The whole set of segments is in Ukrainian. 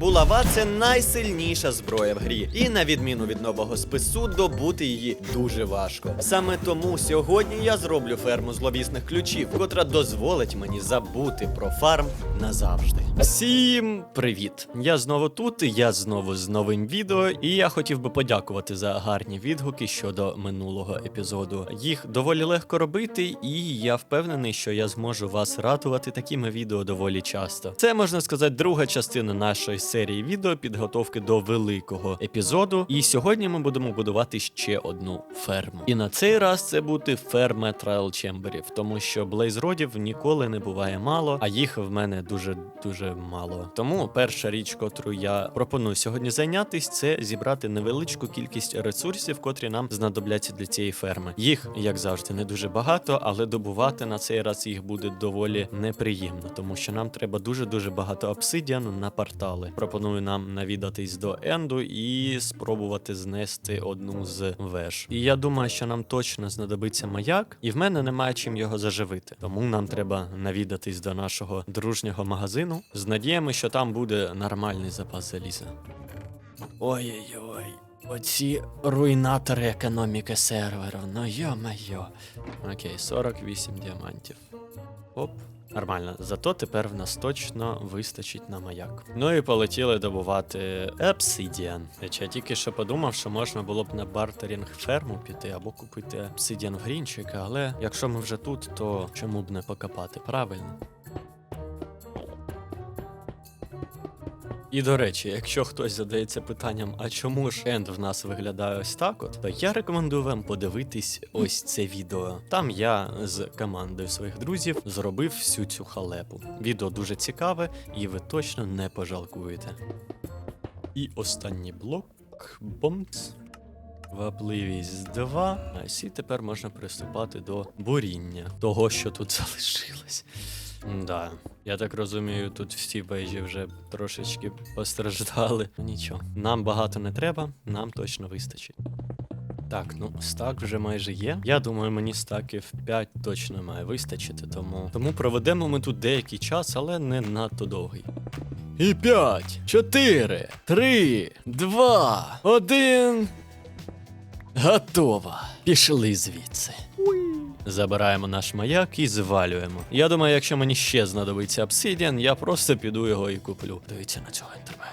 Булава це найсильніша зброя в грі, і на відміну від нового спису, добути її дуже важко. Саме тому сьогодні я зроблю ферму зловісних ключів, котра дозволить мені забути про фарм назавжди. Всім привіт! Я знову тут, я знову з новим відео, і я хотів би подякувати за гарні відгуки щодо минулого епізоду. Їх доволі легко робити, і я впевнений, що я зможу вас радувати такими відео доволі часто. Це можна сказати друга частина нашої серії відео підготовки до великого епізоду. І сьогодні ми будемо будувати ще одну ферму. І на цей раз це буде ферма трайл чемберів, тому що блейзродів ніколи не буває мало, а їх в мене дуже дуже мало. Тому перша річ, котру я пропоную сьогодні зайнятись, це зібрати невеличку кількість ресурсів, котрі нам знадобляться для цієї ферми. Їх, як завжди, не дуже багато, але добувати на цей раз їх буде доволі неприємно, тому що нам треба дуже дуже багато обсидіану на портали. Пропоную нам навідатись до Енду і спробувати знести одну з веж. І я думаю, що нам точно знадобиться маяк, і в мене немає чим його заживити. Тому нам треба навідатись до нашого дружнього магазину з надіями, що там буде нормальний запас заліза. Ой-ой-ой. Оці руйнатори економіки серверу. Ну йо-майо. Окей, 48 діамантів. Оп. Нормально, зато тепер в нас точно вистачить на маяк. Ну і полетіли добувати. Речі, я тільки що подумав, що можна було б на бартерінг ферму піти або купити Obsidian в грінчика, але якщо ми вже тут, то чому б не покопати, правильно? І до речі, якщо хтось задається питанням, а чому ж енд в нас виглядає ось так, от, то я рекомендую вам подивитись ось це відео. Там я з командою своїх друзів зробив всю цю халепу. Відео дуже цікаве, і ви точно не пожалкуєте. І останній блок бомц. Вапливість 2. А сі тепер можна приступати до буріння того, що тут залишилось. Да, я так розумію, тут всі бейджі вже трошечки постраждали. Ну, Нічого, нам багато не треба, нам точно вистачить. Так, ну стак вже майже є. Я думаю, мені стаків 5 точно має вистачити, тому. Тому проведемо ми тут деякий час, але не надто довгий. І 5, 4, 3, 2, 1. Готово. Пішли звідси. Забираємо наш маяк і звалюємо. Я думаю, якщо мені ще знадобиться обсидіан, я просто піду його і куплю. Дивіться на цього інтермена.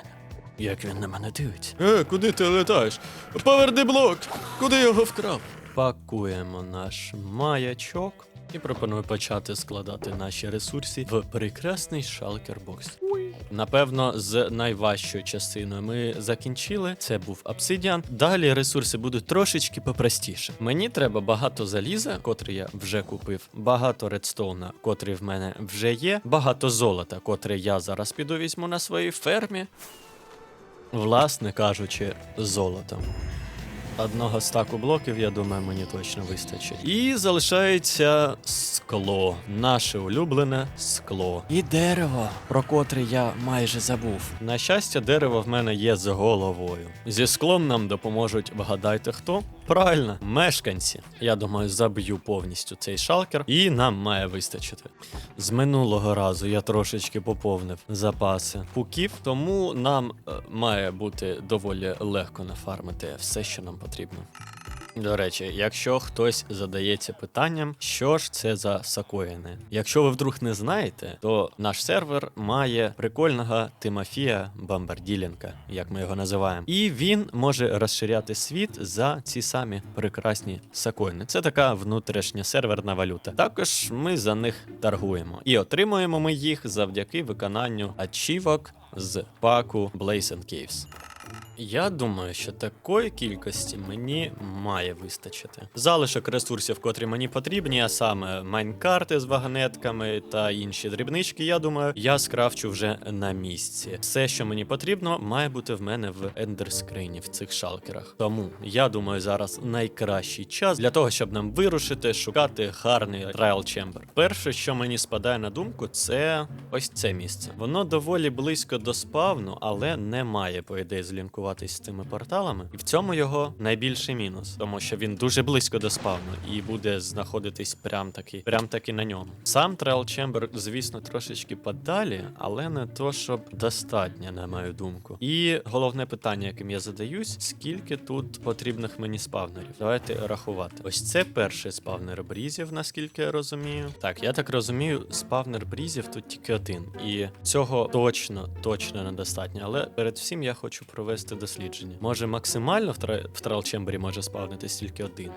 Як він на мене дивиться. Е, куди ти летаєш? Поверни блок! Куди його вкрав? Пакуємо наш маячок і пропоную почати складати наші ресурси в прекрасний шалкербокс. Напевно, з найважчою частиною ми закінчили. Це був обсидіан. Далі ресурси будуть трошечки попростіше. Мені треба багато заліза, котре я вже купив, багато редстоуна, котрий в мене вже є, багато золота, котре я зараз піду візьму на своїй фермі. Власне кажучи, золотом. Одного стаку блоків, я думаю, мені точно вистачить. І залишається скло, наше улюблене скло. І дерево, про котре я майже забув. На щастя, дерево в мене є з головою. Зі склом нам допоможуть, вгадайте хто? Правильно, мешканці. Я думаю, заб'ю повністю цей шалкер, і нам має вистачити. З минулого разу я трошечки поповнив запаси пуків, тому нам е, має бути доволі легко нафармити все, що нам потрібно. До речі, якщо хтось задається питанням, що ж це за сакоїни? Якщо ви вдруг не знаєте, то наш сервер має прикольного Тимофія Бамбарділенка, як ми його називаємо, і він може розширяти світ за ці самі прекрасні сакоїни. Це така внутрішня серверна валюта. Також ми за них торгуємо і отримуємо ми їх завдяки виконанню ачівок з паку Blaze and Caves. Я думаю, що такої кількості мені має вистачити. Залишок ресурсів, котрі мені потрібні, а саме майнкарти з вагонетками та інші дрібнички, я думаю, я скрафчу вже на місці. Все, що мені потрібно, має бути в мене в ендерскрині в цих шалкерах. Тому я думаю, зараз найкращий час для того, щоб нам вирушити, шукати гарний Trial Chamber. Перше, що мені спадає на думку, це ось це місце. Воно доволі близько до спавну, але не має, по ідеї, злінкувати спілкуватись з цими порталами. І в цьому його найбільший мінус, тому що він дуже близько до спавну і буде знаходитись прям таки, прям таки на ньому. Сам Трел Чембер, звісно, трошечки подалі, але не то, щоб достатньо, на мою думку. І головне питання, яким я задаюсь, скільки тут потрібних мені спавнерів? Давайте рахувати. Ось це перший спавнер брізів, наскільки я розумію. Так, я так розумію, спавнер брізів тут тільки один. І цього точно, точно недостатньо. Але перед всім я хочу провести дослідження. Може, максимально в, тра... в Трел Чембері може спавнитись тільки один.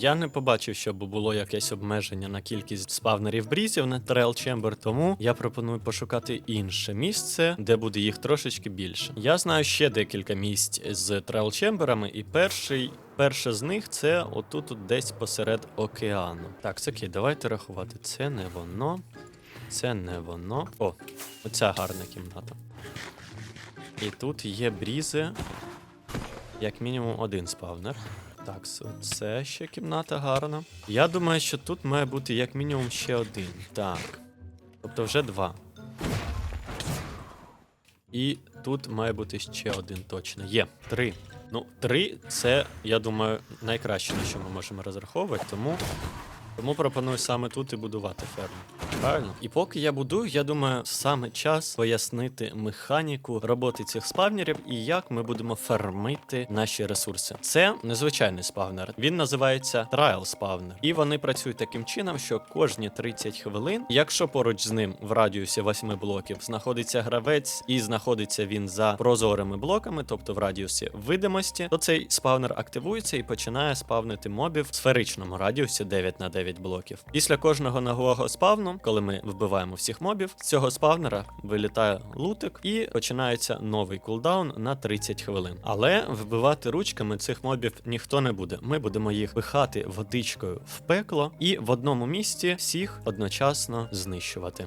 Я не побачив, щоб було якесь обмеження на кількість спавнерів брізів на Trail Chamber, тому я пропоную пошукати інше місце, де буде їх трошечки більше. Я знаю ще декілька місць з Trail Chamber'ами, і перший. Перше з них це отут от десь посеред океану. Так, це давайте рахувати. Це не воно. Це не воно. О, оця гарна кімната. І тут є брізи, як мінімум один спавнер. Так, це ще кімната гарна. Я думаю, що тут має бути як мінімум ще один. Так. Тобто вже два. І тут має бути ще один точно. Є три. Ну, три це, я думаю, найкраще, на що ми можемо розраховувати, тому. Тому пропоную саме тут і будувати ферму. Правильно? І поки я будую, я думаю, саме час пояснити механіку роботи цих спавнерів і як ми будемо фармити наші ресурси. Це незвичайний спавнер. Він називається Trial спавнер. І вони працюють таким чином, що кожні 30 хвилин, якщо поруч з ним в радіусі 8 блоків знаходиться гравець, і знаходиться він за прозорими блоками, тобто в радіусі видимості, то цей спавнер активується і починає спавнити мобів в сферичному радіусі 9 на 9 блоків. Після кожного нового спавну, коли ми вбиваємо всіх мобів, з цього спавнера вилітає лутик і починається новий кулдаун на 30 хвилин. Але вбивати ручками цих мобів ніхто не буде. Ми будемо їх пихати водичкою в пекло і в одному місці всіх одночасно знищувати.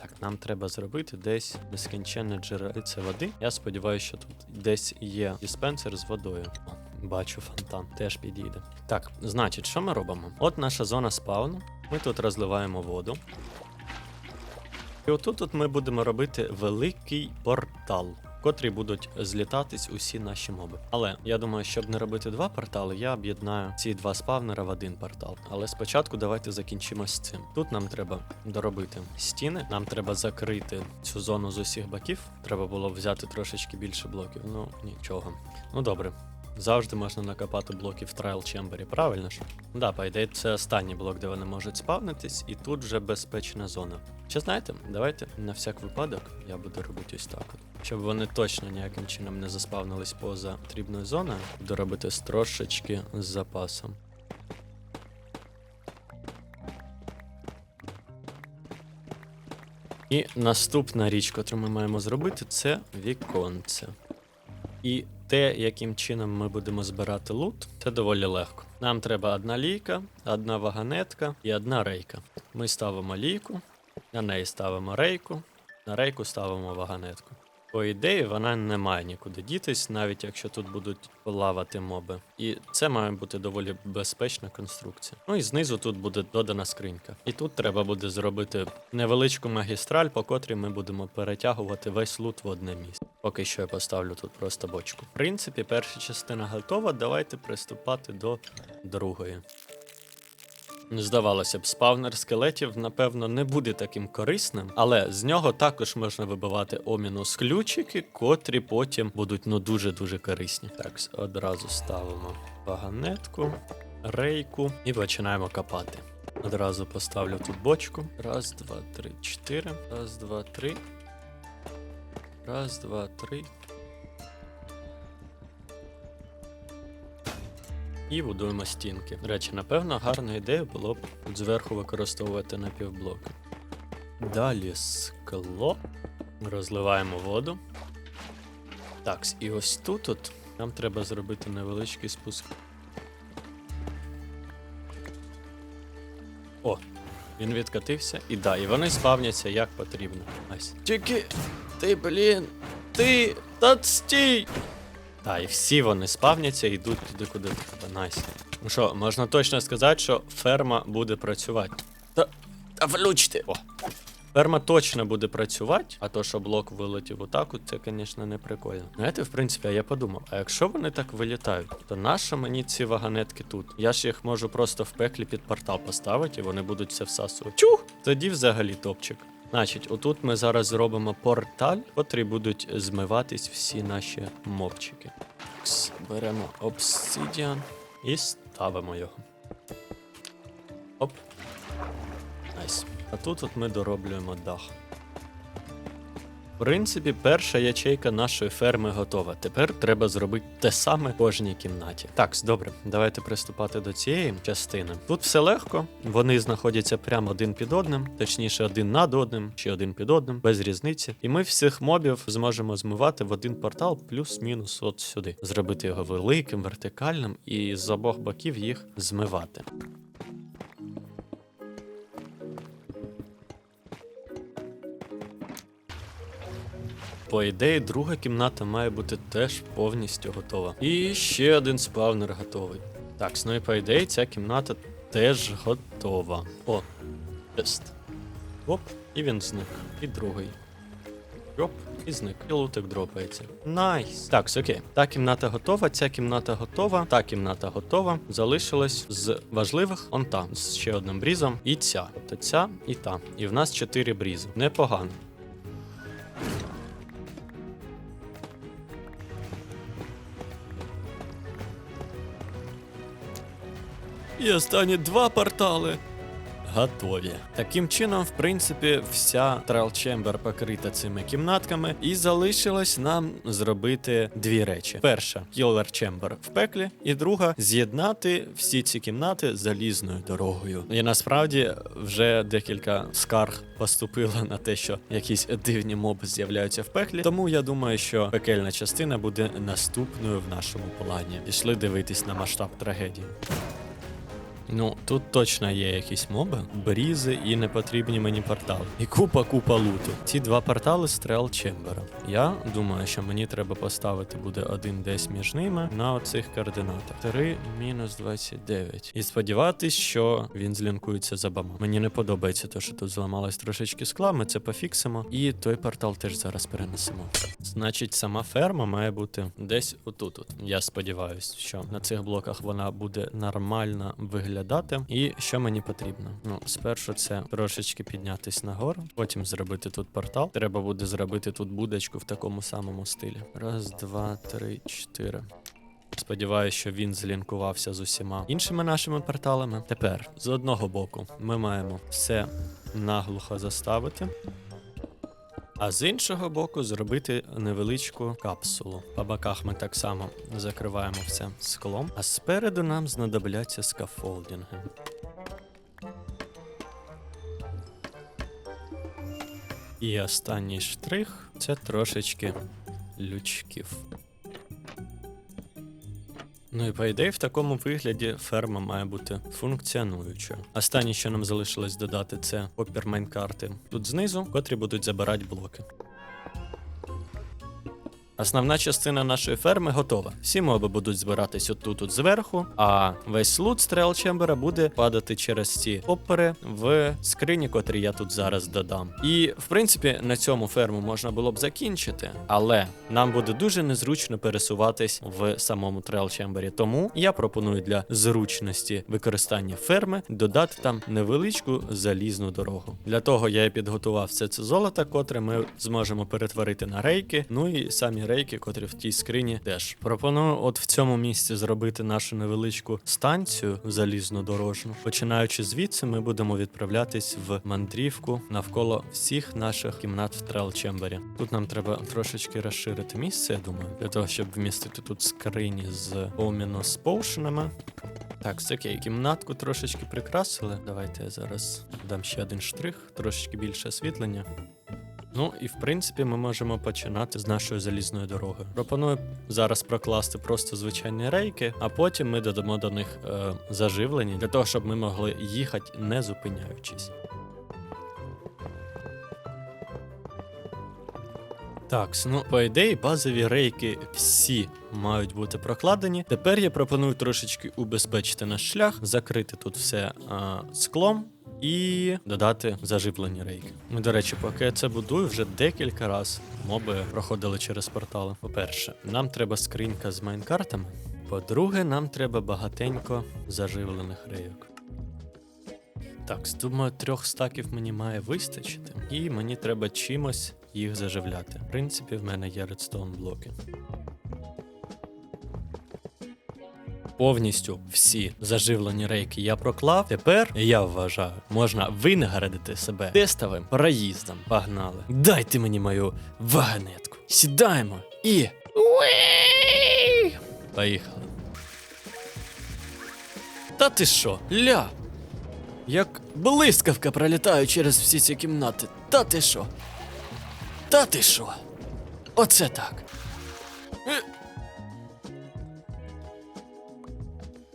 Так, нам треба зробити десь нескінченне джерельце води. Я сподіваюся, що тут десь є диспенсер з водою. Бачу фонтан, теж підійде. Так, значить, що ми робимо? От наша зона спауну. Ми тут розливаємо воду. І отут тут ми будемо робити великий портал, в котрий будуть злітатись усі наші моби. Але я думаю, щоб не робити два портали, я об'єднаю ці два спавнера в один портал. Але спочатку давайте закінчимо з цим. Тут нам треба доробити стіни, нам треба закрити цю зону з усіх боків. Треба було взяти трошечки більше блоків. Ну нічого. Ну добре. Завжди можна накопати блоки в Trial Chamber, правильно ж? Да, по ідеї, це останній блок, де вони можуть спавнитись, і тут вже безпечна зона. Чи знаєте, давайте на всяк випадок я буду робити ось так. От. Щоб вони точно ніяким чином не заспавнились поза потрібною зоною, буду робити трошечки з запасом. І наступна річ, яку ми маємо зробити, це віконце. І те, яким чином ми будемо збирати лут, це доволі легко. Нам треба одна лійка, одна вагонетка і одна рейка. Ми ставимо лійку, на неї ставимо рейку, на рейку ставимо вагонетку. По ідеї, вона не має нікуди дітись, навіть якщо тут будуть плавати моби. І це має бути доволі безпечна конструкція. Ну і знизу тут буде додана скринька. І тут треба буде зробити невеличку магістраль, по котрій ми будемо перетягувати весь лут в одне місце. Поки що я поставлю тут просто бочку. В принципі, перша частина готова. Давайте приступати до другої. Здавалося б, спавнер скелетів, напевно, не буде таким корисним, але з нього також можна вибивати омінус ключики, котрі потім будуть ну дуже-дуже корисні. Так, одразу ставимо вагонетку, рейку і починаємо копати. Одразу поставлю тут бочку. Раз, два, три, чотири. Раз, два, три. Раз, два, три. І будуємо стінки. До речі, напевно, гарна ідея було б зверху використовувати напівблоки. Далі скло. Розливаємо воду. Так, і ось тут от нам треба зробити невеличкий спуск. О, він відкатився. І да, і вони спавняться як потрібно. Ось. Тільки ти, блін, ти та стій! Так, і всі вони спавняться і йдуть туди, куди треба. Найс. Ну що, можна точно сказати, що ферма буде працювати. Та, та влючте! О. Ферма точно буде працювати, а то, що блок вилетів отак, це, звісно, не прикольно. Знаєте, в принципі, я подумав, а якщо вони так вилітають, то нащо мені ці вагонетки тут? Я ж їх можу просто в пеклі під портал поставити, і вони будуть це всасувати. Чух! Тоді взагалі топчик. Значить, отут ми зараз зробимо порталь, котрі будуть змиватись всі наші мовчики. Беремо обсидіан і ставимо його. Оп. Найс. А тут от ми дороблюємо дах. Принципі, перша ячейка нашої ферми готова. Тепер треба зробити те саме в кожній кімнаті. Так, добре, давайте приступати до цієї частини. Тут все легко, вони знаходяться прямо один під одним, точніше, один над одним чи один під одним, без різниці. І ми всіх мобів зможемо змивати в один портал плюс-мінус от сюди. Зробити його великим, вертикальним і з обох боків їх змивати. По ідеї, друга кімната має бути теж повністю готова. І ще один спавнер готовий. Так, ну і по ідеї, ця кімната теж готова. О, тест. Оп, і він зник. І другий. Оп, і зник. І лутик дропається. Найс. Так, окей. Та кімната готова, ця кімната готова, та кімната готова. Залишилось з важливих он та, з ще одним брізом. І ця. Тобто ця і та. І в нас чотири брізи. Непогано. І останні два портали. Готові. Таким чином, в принципі, вся Chamber покрита цими кімнатками, і залишилось нам зробити дві речі: перша Killer Chamber в пеклі, і друга з'єднати всі ці кімнати залізною дорогою. І насправді вже декілька скарг поступило на те, що якісь дивні моби з'являються в пеклі. Тому я думаю, що пекельна частина буде наступною в нашому плані. Пішли дивитись на масштаб трагедії. Ну, тут точно є якісь моби, брізи і непотрібні мені портали. І купа купа луту. Ці два портали стрел Чембера. Я думаю, що мені треба поставити буде один десь між ними на оцих координатах. 3 мінус 29. І сподіватись, що він злінкується за бама. Мені не подобається те, що тут зламалось трошечки скла, ми це пофіксимо. І той портал теж зараз перенесемо. Значить, сама ферма має бути десь отут. -от. Я сподіваюся, що на цих блоках вона буде нормально виглядати. І що мені потрібно? Ну, спершу це трошечки піднятись нагору, потім зробити тут портал. Треба буде зробити тут будочку в такому самому стилі. Раз, два, три, чотири. Сподіваюся, що він злінкувався з усіма іншими нашими порталами. Тепер з одного боку ми маємо все наглухо заставити. А з іншого боку, зробити невеличку капсулу. По боках ми так само закриваємо все склом, а спереду нам знадобляться скафолдинги. І останній штрих це трошечки лючків. Ну і по ідеї, в такому вигляді ферма має бути функціонуючою. Останнє, що нам залишилось додати, це опір майнкарти тут знизу, котрі будуть забирати блоки. Основна частина нашої ферми готова. Всі моби будуть збиратись отут от зверху, а весь лут стрел Чембера буде падати через ці опери в скрині, котрі я тут зараз додам. І в принципі на цьому ферму можна було б закінчити, але нам буде дуже незручно пересуватись в самому трел Чембері. Тому я пропоную для зручності використання ферми додати там невеличку залізну дорогу. Для того я і підготував все це золото, котре ми зможемо перетворити на рейки. Ну і самі рейки, котрі в тій скрині теж. Пропоную от в цьому місці зробити нашу невеличку станцію залізнодорожну. Починаючи звідси, ми будемо відправлятись в мандрівку навколо всіх наших кімнат в Трел Чембері. Тут нам треба трошечки розширити місце, я думаю, для того, щоб вмістити тут скрині з Omnus поушенами. Так, окей, кімнатку трошечки прикрасили. Давайте я зараз дам ще один штрих, трошечки більше освітлення. Ну і в принципі ми можемо починати з нашої залізної дороги. Пропоную зараз прокласти просто звичайні рейки, а потім ми додамо до них е, заживлення для того, щоб ми могли їхати не зупиняючись. Так, ну по ідеї, базові рейки всі мають бути прокладені. Тепер я пропоную трошечки убезпечити наш шлях, закрити тут все а, склом. І додати заживлені рейки. Ми, до речі, поки я це будую, вже декілька разів моби проходили через портали. По-перше, нам треба скринька з майнкартами. По-друге, нам треба багатенько заживлених рейок. Так, думаю, трьох стаків мені має вистачити, і мені треба чимось їх заживляти. В принципі, в мене є редстоун блоки. Повністю всі заживлені рейки я проклав. Тепер я вважаю, можна винаградити себе тестовим проїздом. Погнали. Дайте мені мою вагонетку. Сідаємо і. Уі! Поїхали. Та ти що, ля? Як блискавка пролітаю через всі ці кімнати. Та ти що? Та ти що? Оце так.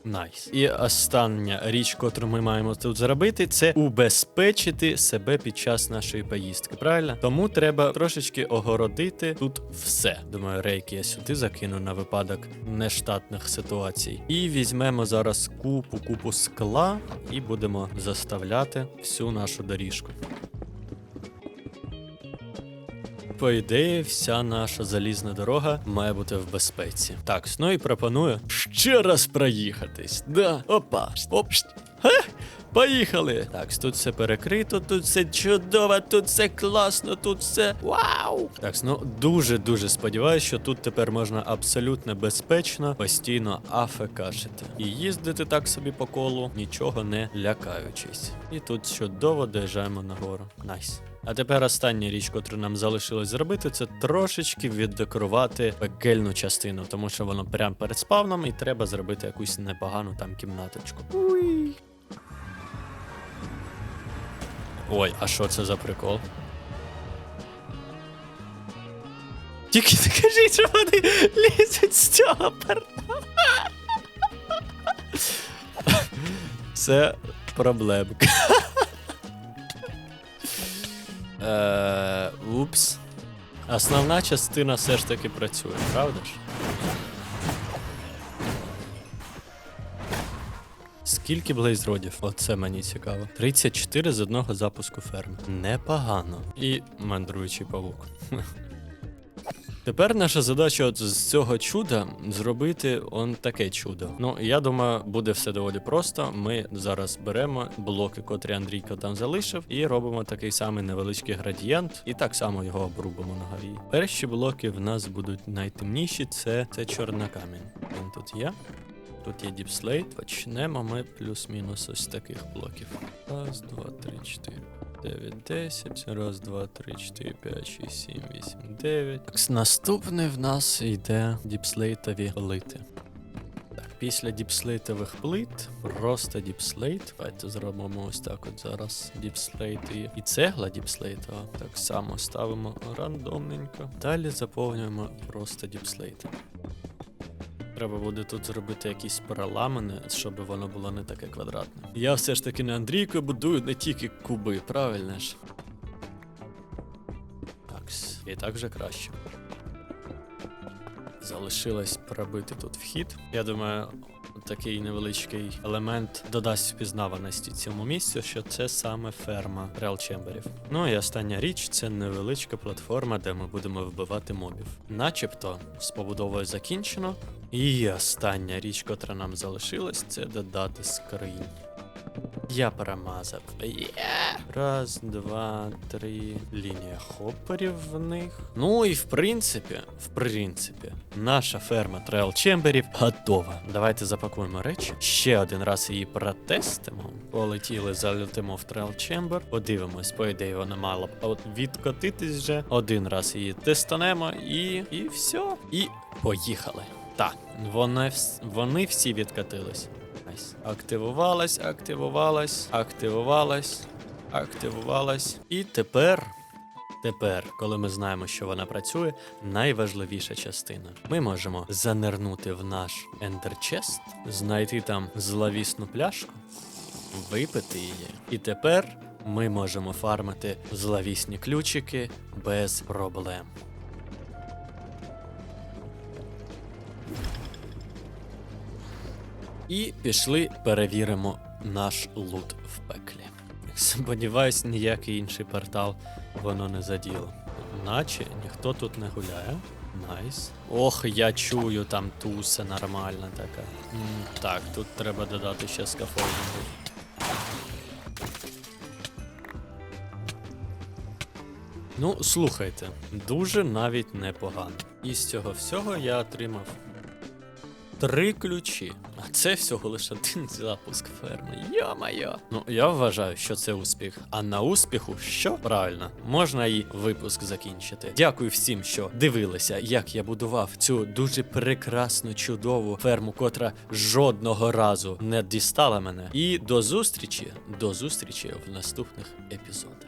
Найс. І остання річ, котру ми маємо тут зробити, це убезпечити себе під час нашої поїздки. Правильно? Тому треба трошечки огородити тут все. Думаю, рейки я сюди закину на випадок нештатних ситуацій. І візьмемо зараз купу купу скла і будемо заставляти всю нашу доріжку. По ідеї, вся наша залізна дорога має бути в безпеці. Так, ну і пропоную ще раз проїхатись. Да, опа. Оп. Поїхали! Так, тут все перекрито, тут все чудово, тут все класно, тут все вау! Так, ну дуже-дуже сподіваюся, що тут тепер можна абсолютно безпечно постійно афекашити. І їздити так собі по колу, нічого не лякаючись. І тут чудово доїжджаємо нагору. Найс. А тепер остання річ, котру нам залишилось зробити, це трошечки віддекорувати пекельну частину, тому що воно прямо перед спавном і треба зробити якусь непогану там кімнаточку. Уй. Ой, а що це за прикол? Тільки не кажіть, що вони лізуть з цього порта. Це проблемка. Е, Упс. Основна частина все ж таки працює, правда ж? Скільки блейзродів? Оце мені цікаво. 34 з одного запуску ферми. Непогано. І мандруючий павук. Тепер наша задача от з цього чуда зробити он таке чудо. Ну, я думаю, буде все доволі просто. Ми зараз беремо блоки, котрі Андрійко там залишив, і робимо такий самий невеличкий градієнт, і так само його обрубимо на горі. Перші блоки в нас будуть найтемніші, це, це чорна камінь. Він тут є. Тут є діпслейт. Почнемо ми плюс-мінус ось таких блоків. Раз, два, три, чотири. 9, 10, раз, два, три, чотири, п'ять, шість, сім, вісім, дев'ять. Так, наступний в нас йде діпслейтові плити. Так, після діпслейтових плит, просто діпслейт. Давайте зробимо ось так от зараз діпслейт і, і цегла діпслейтова. Так само ставимо рандомненько. Далі заповнюємо просто діпслейти. Треба буде тут зробити якісь параламени, щоб воно було не таке квадратне. Я все ж таки не Андрійко будую не тільки куби, правильно ж? Такс, і так вже краще. Залишилось пробити тут вхід. Я думаю, такий невеличкий елемент додасть впізнаваності цьому місцю, що це саме ферма релчемберів. Ну і остання річ це невеличка платформа, де ми будемо вбивати мобів. Начебто з побудовою закінчено. І остання річ, котра нам залишилась, це додати скринь. Я промазав. Є! Раз, два, три. Лінія хопперів в них. Ну і в принципі, в принципі, наша ферма Трейл Чемберів готова. Давайте запакуємо речі. Ще один раз її протестимо. Полетіли, залетимо в Трейл Чембер. Подивимось, по ідеї вона мала б от відкотитись вже. Один раз її тестанемо і. і все. І поїхали. Так, вони, вс- вони всі відкатились. Найс. Активувалась, активувалась, активувалась, активувалась. І тепер, тепер, коли ми знаємо, що вона працює, найважливіша частина. Ми можемо занирнути в наш Chest, знайти там зловісну пляшку, випити її. І тепер ми можемо фармити зловісні ключики без проблем. І пішли перевіримо наш лут в пеклі. Сподіваюсь, ніякий інший портал воно не заділо. Наче ніхто тут не гуляє. Найс. Ох, я чую там туса нормальна така. М, так, тут треба додати ще скафолдингу. Ну, слухайте, дуже навіть непогано. І з цього всього я отримав три ключі. Це всього лише один запуск ферми. Йо-майо. Ну, я вважаю, що це успіх. А на успіху що? Правильно, можна і випуск закінчити. Дякую всім, що дивилися, як я будував цю дуже прекрасну, чудову ферму, котра жодного разу не дістала мене. І до зустрічі, до зустрічі в наступних епізодах.